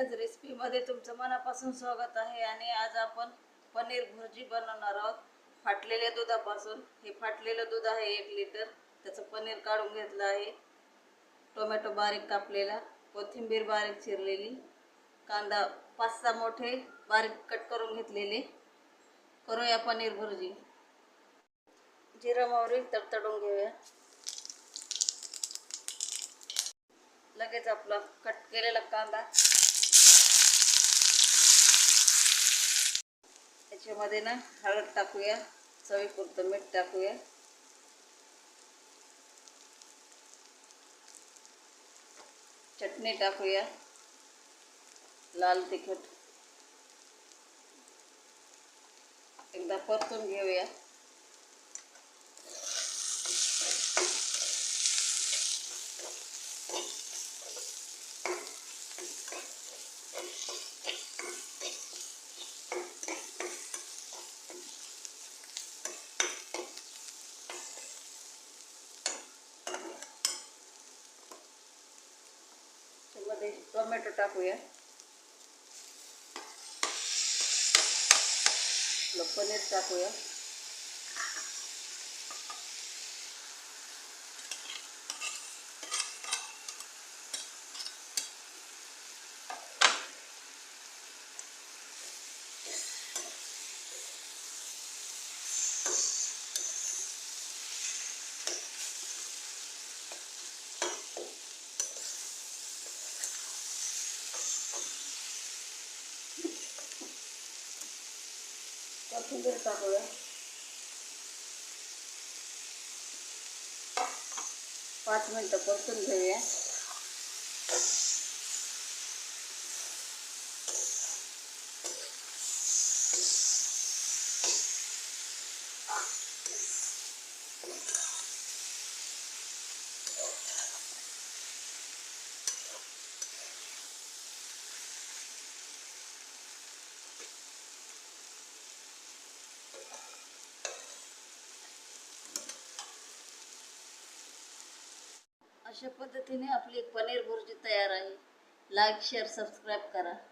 मध्ये तुमचं मनापासून स्वागत आहे आणि आज आपण पनीर भुर्जी बनवणार आहोत. फाटलेल्या दुधापासून. हे फाटलेलं दूध आहे एक लिटर त्याचं पनीर काढून घेतलं आहे. टोमॅटो बारीक कापलेला. कोथिंबीर बारीक चिरलेली. कांदा पाच सहा मोठे बारीक कट करून घेतलेले. करूया पनीर भुर्जी. जिरा मोहरी तडतडून घेऊया. लगेच आपला कट केलेला कांदा. याच्यामध्ये ना हळद टाकूया चवीपुरतं मीठ टाकूया. चटणी टाकूया लाल तिखट. एकदा परतून घेऊया. त्यामध्ये टोमॅटो टाकूया. आपलं पनीर टाकूया. कोथिंबीर टाकूया पाच मिनटं परतून घेऊया. अशा पद्धतीने आपली पनीर भुर्जी तयार आहे. लाईक शेअर सबस्क्राईब करा.